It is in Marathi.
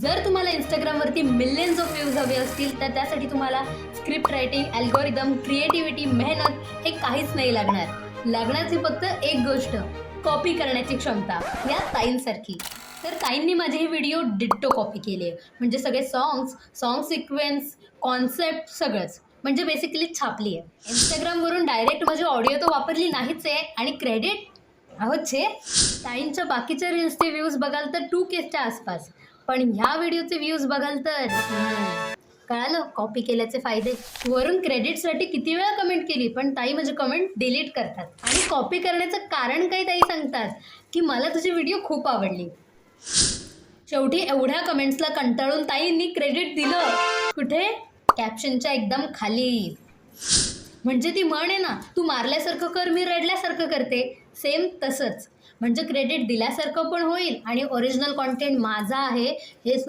जर तुम्हाला इंस्टाग्रामवरती मिलियन्स ऑफ व्ह्यूज हवे असतील तर त्यासाठी तुम्हाला स्क्रिप्ट रायटिंग अल्गोरिदम क्रिएटिव्हिटी मेहनत हे काहीच नाही लागणार. लागण्याची फक्त एक गोष्ट कॉपी करण्याची क्षमता या ताईंसारखी. तर ताईंनी माझे हे व्हिडिओ डिट्टो कॉपी केले. म्हणजे सगळे सॉन्ग्स सॉन्ग सिक्वेन्स कॉन्सेप्ट सगळंच. म्हणजे बेसिकली छापली आहे. इंस्टाग्रामवरून डायरेक्ट माझी ऑडिओ तर वापरली नाहीच आहे. आणि क्रेडिट अहो छे. ताईंच्या बाकीच्या रील्सचे व्ह्यूज बघाल तर टू केसच्या आसपास. पण ह्या व्हिडिओचे व्ह्यूज बघाल तर कळालं? कॉपी केल्याचे फायदे. वरून क्रेडिटसाठी किती वेळा कमेंट केली पण ताई माझी कमेंट डिलीट करतात. आणि कॉपी करण्याचं कारण काही ताई सांगतात? की मला तुझी व्हिडिओ खूप आवडली. शेवटी एवढ्या कमेंट्सला कंटाळून ताईंनी क्रेडिट दिलं. कुठे? कॅप्शनच्या एकदम खाली. म्हणजे ती म्हण आहे ना तू मारल्यासारखं कर मी रडल्यासारखं करते. सेम तसंच. म्हणजे क्रेडिट दिल्यासारखं पण होईल आणि ओरिजिनल कॉन्टेंट माझा आहे हे